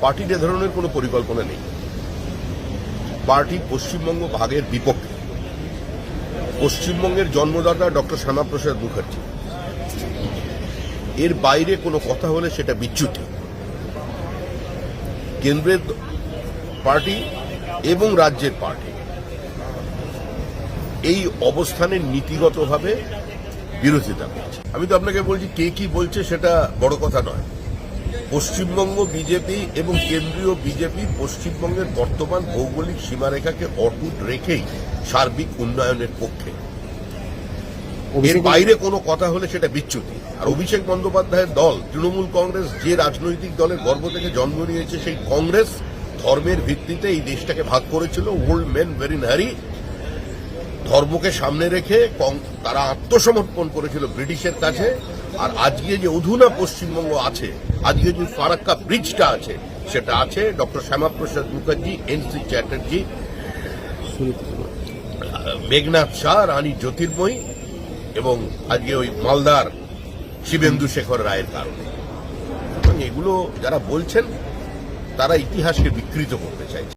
পার্টির এ ধরনের কোনো পরিকল্পনা নেই। পার্টি পশ্চিমবঙ্গ ভাগের বিপক্ষে। পশ্চিমবঙ্গের জন্মদাতা ডক্টর শ্যামাপ্রসাদ মুখার্জি। এর বাইরে কোনো কথা হলে সেটা বিচ্যুতি। কেন্দ্রের পার্টি এবং রাজ্যের পার্টি। এই অবস্থানের নীতিগতভাবে বিরোধিতা করছে। আমি তো আপনাকে বলছি, কে কি বলছে সেটা বড় কথা নয়। পশ্চিমবঙ্গ বিজেপি এবং কেন্দ্রীয় বিজেপি পশ্চিমবঙ্গের বর্তমান ভৌগোলিক সীমারেখাকে অটুট রেখেই সার্বিক উন্নয়নের পক্ষে। এর বাইরে কোনো কথা হলে সেটা বিচ্যুতি। আর অভিষেক বন্দ্যোপাধ্যায়ের দল তৃণমূল কংগ্রেস যে রাজনৈতিক দলের গর্ব থেকে জন্ম নিয়েছে সেই কংগ্রেস ধর্মের ভিত্তিতে এই দেশটাকে ভাগ করেছিল। ওল্ড মেন ভেরি হ্যারি ধর্মকে সামনে রেখে তারা আত্মসমর্পণ করেছিল ব্রিটিশের কাছে। আর আজকে যে অধুনা পশ্চিমবঙ্গ আছে, আজকে যে ফারাক্কা ব্রিজটা আছে, সেটা আছে doctor Shyamaprasad Mukherjee, N C Chatterjee, Meghnath Shah, Rani Jyotirmoyee, এবং আজকে ওই মালদার শিবেন্দু শেখর রায়ের কারণে। এগুলো যারা বলছেন, তারা ইতিহাসকে বিকৃত করতে চাইছে।